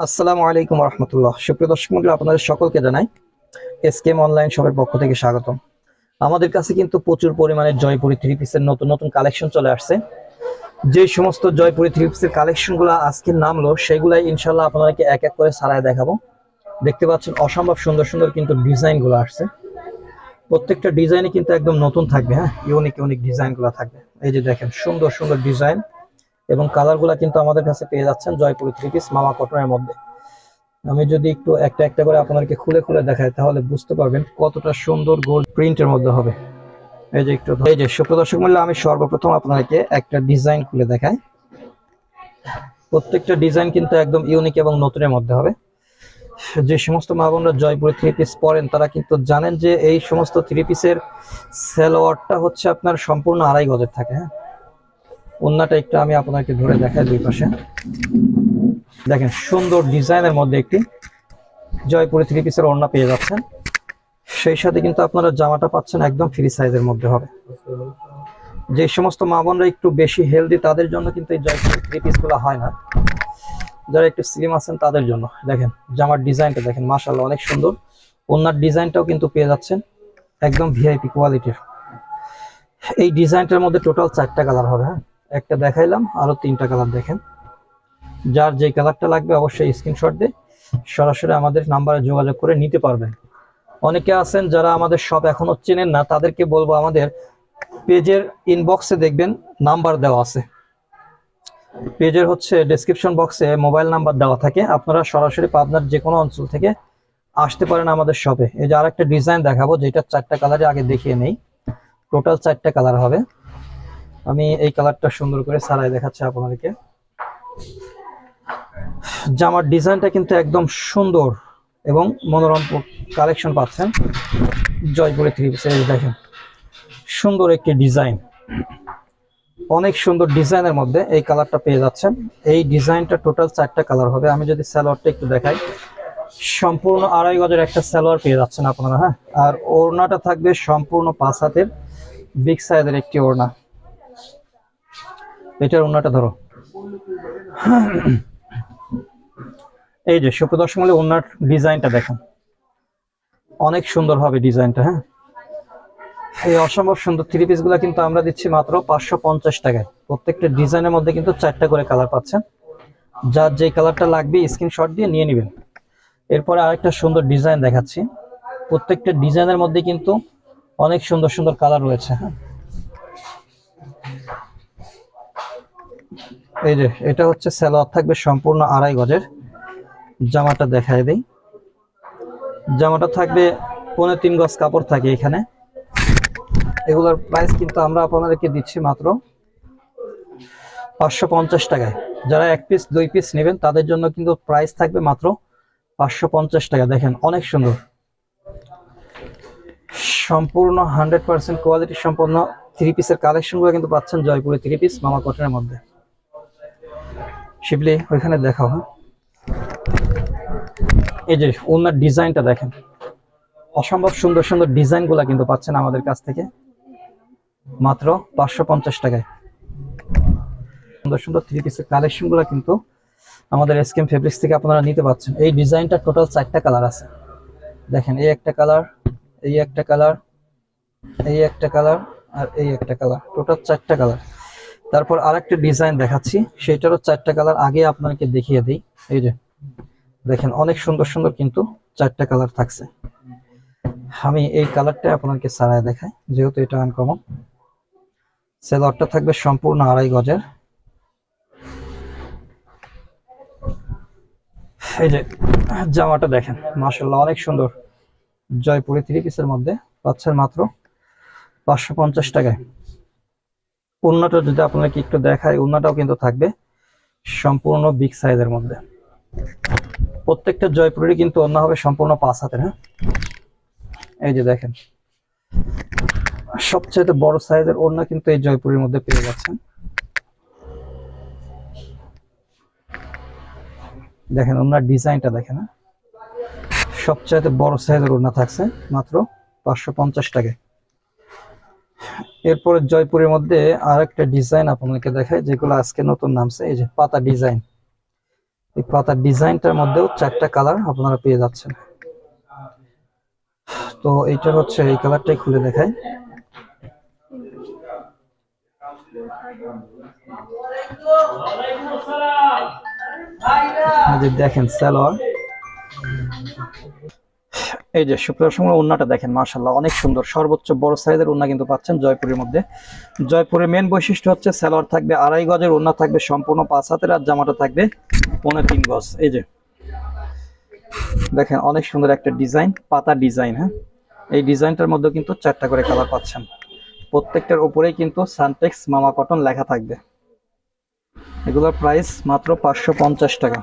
আসসালামু আলাইকুম রহমতুল্লাহ। সুপ্রিয় দর্শক মন্ডলী, আপনাদের সকলকে জানাই এসকেম অনলাইন শপের পক্ষ থেকে স্বাগতম। আমাদের কাছে কিন্তু প্রচুর পরিমাণে জয়পুরি থ্রি পিসের নতুন নতুন কালেকশন চলে আসছে। যে সমস্ত জয়পুরি থ্রি পিসের কালেকশনগুলো আজকে নামলো, সেগুলাই ইনশাল্লাহ আপনাদেরকে এক এক করে সারায় দেখাবো। দেখতে পাচ্ছেন অসম্ভব সুন্দর সুন্দর কিন্তু ডিজাইনগুলো আসছে। প্রত্যেকটা ডিজাইনই কিন্তু একদম নতুন থাকবে হ্যাঁ? ইউনিক ইউনিক ডিজাইনগুলো থাকবে। এই যে দেখেন, সুন্দর সুন্দর ডিজাইন এবং কালারগুলো কিন্তু আমাদের কাছে পেয়ে যাচ্ছেন জয়পুরি থ্রি পিস মামা কটনের মধ্যে। আমি যদি একটু একটা একটা করে আপনাদেরকে খুলে খুলে দেখাই, তাহলে বুঝতে পারবেন কতটা সুন্দর গোল্ড প্রিন্টের মধ্যে হবে। এই যে একটু এই যে সুপ্রদর্শক মূল্য আমি সর্বপ্রথম আপনাদেরকে একটা ডিজাইন খুলে দেখাই। প্রত্যেকটা ডিজাইন কিন্তু একদম ইউনিক এবং নতুনের মধ্যে হবে। যে সমস্ত মা বোনরা জয়পুরি থ্রি পিস পরেন, তারা কিন্তু জানেন যে এই সমস্ত থ্রি পিসের সেলোয়ারটা হচ্ছে আপনার সম্পূর্ণ আড়াই গজের থাকে হ্যাঁ? ওন্নাটা একটু আমি আপনাকে ধরে দেখাই দুই পাশে। দেখেন, সুন্দর ডিজাইনের মধ্যে একটি জয়পুরি থ্রি পিসের ওড়না পেয়ে যাচ্ছেন। সেই সাথে কিন্তু আপনারা জামাটা পাচ্ছেন একদম ফ্রি সাইজের মধ্যে হবে। যে সমস্ত মা বোনরা একটু বেশি হেলদি তাদের জন্য কিন্তু এই জয়পুরি থ্রি পিসগুলো হয় না। যারা একটু স্লিম আছেন, তাদের জন্য। দেখেন, জামার ডিজাইনটা দেখেন মাশাল্লাহ অনেক সুন্দর। ওনার ডিজাইনটাও কিন্তু পেয়ে যাচ্ছেন একদম ভিআইপি কোয়ালিটির এই ডিজাইনটার মধ্যে টোটাল চারটা কালার হবে হ্যাঁ? একটা দেখাইলাম, আরও তিনটা কালার দেখেন। যার যে কালারটা লাগবে অবশ্যই স্ক্রিনশট দিয়ে সরাসরি আমাদের নাম্বারে যোগাযোগ করে নিতে পারবেন। অনেকে আছেন যারা আমাদের শপ এখনও চেনেন না, তাদেরকে বলব আমাদের পেজের ইনবক্সে দেখবেন নাম্বার দেওয়া আছে। পেজের হচ্ছে ডেসক্রিপশন বক্সে মোবাইল নাম্বার দেওয়া থাকে। আপনারা সরাসরি পাবনার যে কোনো অঞ্চল থেকে আসতে পারেন আমাদের শপে এই যে আরেকটা ডিজাইন দেখাবো, যেটা চারটা কালারে আগে দেখিয়ে নেই। টোটাল চারটা কালার হবে। আমি এই কালারটা সুন্দর করে সারাই দেখাচ্ছি আপনাদেরকে। জামার ডিজাইনটা কিন্তু একদম সুন্দর এবং মনোরম কালেকশন পাচ্ছেন। জয়পুরে থ্রি দেখেন, সুন্দর একটি ডিজাইন। অনেক সুন্দর ডিজাইনের মধ্যে এই কালারটা পেয়ে যাচ্ছেন। এই ডিজাইনটা টোটাল চারটা কালার হবে। আমি যদি স্যালোয়ারটা একটু দেখাই, সম্পূর্ণ আড়াই গজের একটা স্যালোয়ার পেয়ে যাচ্ছেন আপনারা হ্যাঁ? আর ওড়নাটা থাকবে সম্পূর্ণ পাঁচ হাতের বিগ সাইজের একটি ওড়না। এটার ওড়নাটা ধরো। এই যে সুপ্রদর্শন মূল্যে ওড়নার ডিজাইনটা দেখেন। অনেক সুন্দর হবে ডিজাইনটা হ্যাঁ? এই অসম্ভব সুন্দর থ্রি পিসগুলা কিন্তু আমরা দিচ্ছি মাত্র পাঁচশো পঞ্চাশ টাকায়। প্রত্যেকটা ডিজাইনের মধ্যে কিন্তু চারটা করে কালার পাচ্ছেন। যার যে কালারটা লাগবে স্ক্রিনশট দিয়ে নিয়ে নেবেন। এরপরে আরেকটা সুন্দর ডিজাইন দেখাচ্ছি। প্রত্যেকটা ডিজাইনের মধ্যে কিন্তু অনেক সুন্দর সুন্দর কালার রয়েছে হ্যাঁ? এই যে, এটা হচ্ছে সালোয়ার থাকবে সম্পূর্ণ আড়াই গজের। জামাটা দেখায় দেই। জামাটা থাকবে পনেরো তিন গজ কাপড় থাকে এখানে। এগুলোর প্রাইস কিন্তু আমরা আপনাদেরকে দিচ্ছি মাত্র পাঁচশো পঞ্চাশ টাকায়। যারা এক পিস দুই পিস নেবেন, তাদের জন্য কিন্তু প্রাইস থাকবে মাত্র পাঁচশো পঞ্চাশ টাকা। দেখেন, অনেক সুন্দর। সম্পূর্ণ হান্ড্রেড পার্সেন্ট কোয়ালিটি সম্পন্ন থ্রি পিসের কালেকশনগুলো কিন্তু পাচ্ছেন জয়পুরে থ্রি পিস মামা কটনের মধ্যে। শিবলি, ওইখানে দেখাও হ্যাঁ। এই যে ওনার ডিজাইনটা দেখেন, অসম্ভব সুন্দর সুন্দর ডিজাইনগুলো কিন্তু পাচ্ছেন আমাদের কাছ থেকে। মাত্র পাঁচশো পঞ্চাশ টাকায়। সুন্দর সুন্দর থ্রি পিসের কালেকশনগুলো কিন্তু আমাদের এসকেম ফেব্রিক্স থেকে আপনারা নিতে পারছেন এই ডিজাইনটা টোটাল চারটা কালার আছে। দেখেন, এই একটা কালার এই একটা কালার এই একটা কালার আর এই একটা কালার টোটাল চারটা কালার তারপর আরেকটা ডিজাইন দেখাচ্ছি। সেটারও চারটা কালার আগে আপনাকে দেখিয়ে দিই। এই যে, দেখেন, অনেক সুন্দর সুন্দর কিন্তু চারটা কালার থাকছে। আমি এই কালারটা আপনাকে সারায় দেখাই, যেহেতু এটা আনকমন সেলরটা থাকবে সম্পূর্ণ আড়াই গজের। এই যে, জামাটা দেখেন মাসাল্লাহ অনেক সুন্দর। জয়পুরি থ্রি পিসের মধ্যে পাচ্ছেন মাত্র পাঁচশো পঞ্চাশ টাকায়। উন্নাটা যদি আপনাকে একটু দেখায় উন্নাটাও কিন্তু থাকবে সম্পূর্ণ বিগ সাইজের মধ্যে। প্রত্যেকটা জয়পুরেরই কিন্তু অন্য হবে সম্পূর্ণ পাঁচ হাতের হ্যাঁ? এই যে দেখেন। সবচেয়ে বড় সাইজের ওড়না কিন্তু এই জয়পুরের মধ্যে পেয়ে যাচ্ছেন। দেখেন ওনার ডিজাইনটা দেখেন হ্যাঁ? সবচাইতে বড় সাইজের ওড়না থাকছে, মাত্র পাঁচশো পঞ্চাশ টাকায়। এরপরে জয়পুরের মধ্যে আর একটা ডিজাইন আপনাদেরকে দেখায় যেগুলো আজকে নতুন নামছে, এই যে পাতা ডিজাইন এই পাতা ডিজাইনটার মধ্যেও চারটা কালার আপনারা পেয়ে যাচ্ছেন। তো এইটা হচ্ছে, এই কালারটাই খুলে দেখাই। এই যে দেখেন সালোয়ার। এই যে শুক্রবার সময় ওন্নাটা দেখেন মাশাল্লাহ অনেক সুন্দর। সর্বোচ্চ বড় সাইজের ওন্না কিন্তু পাচ্ছেন জয়পুরের মধ্যে। জয়পুরের মেন বৈশিষ্ট্য হচ্ছে স্যালোয়ার থাকবে, আড়াই গজের ওন্না থাকবে, সম্পূর্ণ পাঁচ হাতের আর জামাটা থাকবে পনেরো তিন গজ। এই যে দেখেন, অনেক সুন্দর একটা ডিজাইন, পাতা ডিজাইন হ্যাঁ? এই ডিজাইনটার মধ্যে কিন্তু চারটা করে কালার পাচ্ছেন। প্রত্যেকটার উপরেই কিন্তু সানটেক্স মামা কটন লেখা থাকবে। এগুলোর প্রাইস মাত্র পাঁচশো পঞ্চাশ টাকা।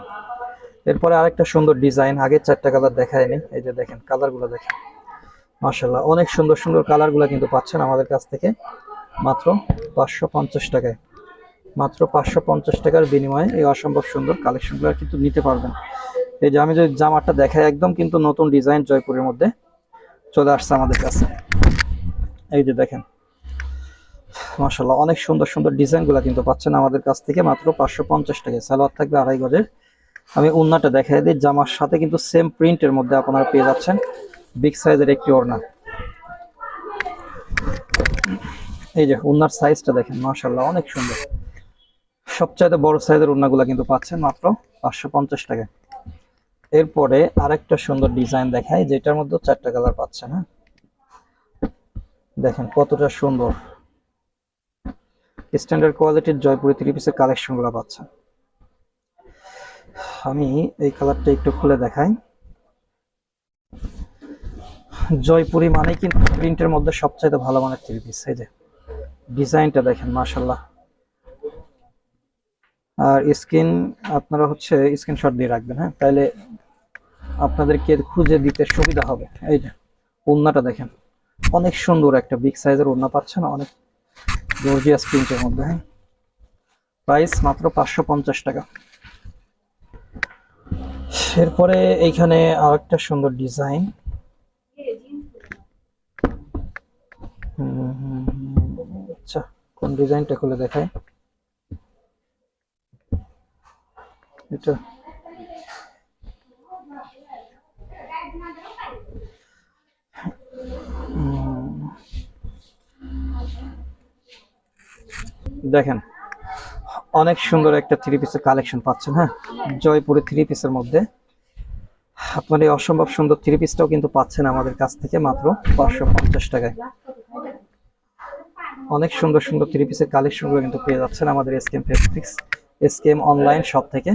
এরপরে আরেকটা সুন্দর ডিজাইন আগে চারটা কালার দেখায়নি। এই যে দেখেন কালারগুলো দেখেন। মাশাল্লাহ অনেক সুন্দর সুন্দর কালারগুলো কিন্তু পাচ্ছেন আমাদের কাছ থেকে। মাত্র পাঁচশো পঞ্চাশ টাকায়। মাত্র পাঁচশো পঞ্চাশ টাকার বিনিময়ে এই অসম্ভব সুন্দর কালেকশনগুলো কিন্তু নিতে পারবেন। এই যে আমি যে জামাটা দেখাই, একদম কিন্তু নতুন ডিজাইন জয়পুরের মধ্যে চলে আসছে আমাদের কাছে। এই যে দেখেন মাশাল্লাহ অনেক সুন্দর সুন্দর ডিজাইনগুলো কিন্তু পাচ্ছেন আমাদের কাছ থেকে। মাত্র পাঁচশো পঞ্চাশ টাকায়। সালোয়ার থাকবে আড়াই গজের। আমি উন্নাটা দেখাই দিই। জামার সাথে কিন্তু সেম প্রিন্টের মধ্যে আপনারা পেয়ে যাচ্ছেন। বিগ সাইজের একটি ওড়না। এই যে, উন্নার সাইজটা দেখেন মাশাল্লাহ অনেক সুন্দর। সবচাইতে বড় সাইজের ওড়নাগুলো কিন্তু পাচ্ছেন মাত্র পাঁচশো পঞ্চাশ টাকায়। এরপরে আরেকটা সুন্দর ডিজাইন দেখাই, যেটার মধ্যে চারটা কালার পাচ্ছেন হ্যাঁ? দেখেন কতটা সুন্দর। স্ট্যান্ডার্ড কোয়ালিটির জয়পুরি থ্রি পিসের কালেকশনগুলো পাচ্ছেন। আমি এই কালারটা একটু খুলে দেখাই। জয়পুরি মানে কিন্তু প্রিন্টের মধ্যে সবচাইতে ভালো মানের থ্রি পিস এই যে ডিজাইনটা দেখেন মাশাল্লাহ আর স্ক্রিন আপনারা হচ্ছে স্ক্রিনশট দিয়ে রাখবেন হ্যাঁ? তাহলে আপনাদেরকে খুঁজে দিতে সুবিধা হবে। এই যে ওড়নাটা দেখেন, অনেক সুন্দর একটা বিগ সাইজের ওড়না পাচ্ছেন, অনেক গর্জিয়াস প্রিন্টের মধ্যে হ্যাঁ? প্রাইস মাত্র পাঁচশো পঞ্চাশ টাকা। এরপরে এইখানে আর একটা সুন্দর ডিজাইন। আচ্ছা কোন ডিজাইনটা খুলে দেখায় এটা। দেখেন, অনেক সুন্দর একটা থ্রি পিসের কালেকশন পাচ্ছেন হ্যাঁ? জয়পুরে থ্রি পিসের মধ্যে। এই অসম্ভব সুন্দর থ্রি পিসটাও কিন্তু পাচ্ছেন আমাদের কাছ থেকে মাত্র পাঁচশো পঞ্চাশ টাকায়। অনেক সুন্দর সুন্দর থ্রি পিসের কালেকশনগুলো কিন্তু পেয়ে যাচ্ছেন আমাদের এসকেম ফেব্রিক্স এসকেম অনলাইন শপ থেকে।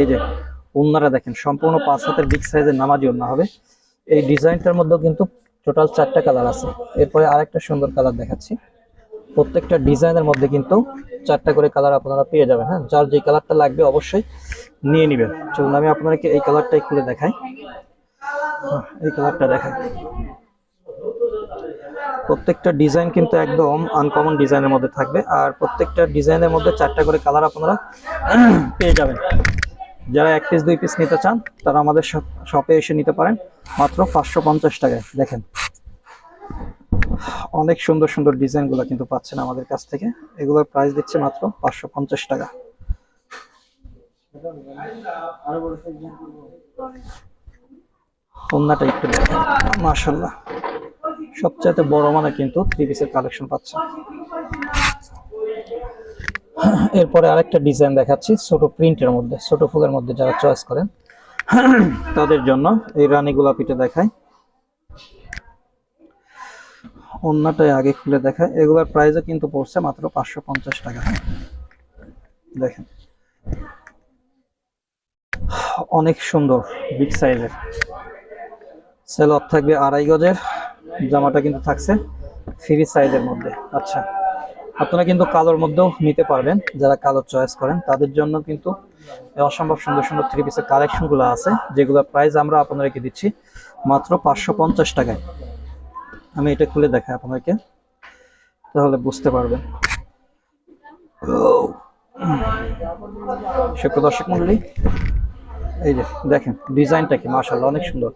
এই যে উন্নারা দেখেন, সম্পূর্ণ পাঁচ হাতের বিগ সাইজের নামাজি উন্না হবে। এই ডিজাইনটার মধ্যেও কিন্তু টোটাল চারটা কালার আছে। এরপরে আরেকটা সুন্দর কালার দেখাচ্ছি। প্রত্যেকটা ডিজাইনের মধ্যে কিন্তু চারটা করে কালার আপনারা পেয়ে যাবেন হ্যাঁ? যার যে কালারটা লাগবে অবশ্যই নিয়ে নেবেন। চলুন আমি আপনাদেরকে এই কালারটাই খুলে দেখাই। হ্যাঁ, এই কালারটা দেখাই। প্রত্যেকটা ডিজাইন কিন্তু একদম আনকমন ডিজাইনের মধ্যে থাকবে আর প্রত্যেকটা ডিজাইনের মধ্যে চারটা করে কালার আপনারা পেয়ে যাবেন। যারা এক পিস দুই পিস নিতে চান তারা আমাদের শপে এসে নিতে পারেন। মাত্র পাঁচশো পঞ্চাশ টাকায় দেখেন। অনেক সুন্দর সুন্দর ডিজাইনগুলো কিন্তু পাচ্ছেন আমাদের কাছ থেকে। এগুলোর প্রাইস দিচ্ছে মাত্র পাঁচশো পঞ্চাশ টাকা। কন্যাটা একটু দেখেন। মাশাল্লাহ সবচাইতে বড় মানে কিন্তু থ্রি পিসের কালেকশন পাচ্ছেন। এরপরে আরেকটা ডিজাইন দেখাচ্ছি, ছোট প্রিন্টের মধ্যে, ছোট ফুলের মধ্যে যারা চয়েস করেন, তাদের জন্য এই রানী গোলাপিটা দেখায় অন্যটাই আগে খুলে দেখায়। এগুলোর প্রাইসও কিন্তু পড়ছে মাত্র পাঁচশো পঞ্চাশ টাকা। দেখেন। অনেক সুন্দর বিগ সাইজের সেলর থাকবে আড়াই গজের, জামাটা কিন্তু থাকছে ফ্রি সাইজের মধ্যে। আচ্ছা আপনারা কিন্তু কালোর মধ্যেও নিতে পারবেন, যারা কালো চয়েস করেন, তাদের জন্য কিন্তু অসম্ভব সুন্দর সুন্দর থ্রি পিসের কালেকশনগুলো আছে, যেগুলোর প্রাইস আমরা আপনাদেরকে দিচ্ছি মাত্র পাঁচশো পঞ্চাশ টাকায়। আমি এটা খুলে দেখাই আপনাকে, তাহলে বুঝতে পারবেন। দর্শক মন্ডলী, এই যে দেখেন, ডিজাইনটা কি মাশাল্লাহ অনেক সুন্দর।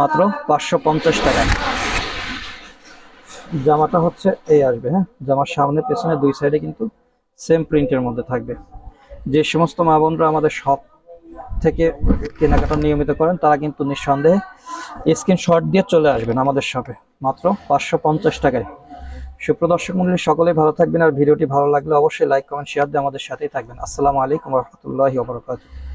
মাত্র পাঁচশো পঞ্চাশ টাকায়। জামাটা হচ্ছে এই আসবে হ্যাঁ? জামার সামনে, পেছনে, দুই সাইডে কিন্তু সেম প্রিন্টের মধ্যে থাকবে। যে সমস্ত মা বোনরা আমাদের শপ থেকে কেনাকাটা নিয়মিত করেন, তারা কিন্তু নিঃসন্দেহে স্ক্রিনশট দিয়ে চলে আসবেন আমাদের শপে মাত্র পাঁচশো পঞ্চাশ টাকায়। সুপ্রদর্শক মন্ডলী সকলেই ভালো থাকবেন আর ভিডিওটি ভালো লাগলে অবশ্যই লাইক কমেন্ট শেয়ার দিয়ে আমাদের সাথেই থাকবেন। আসসালামু আলাইকুম রহমতুল্লাহি ওবরাকাতুহ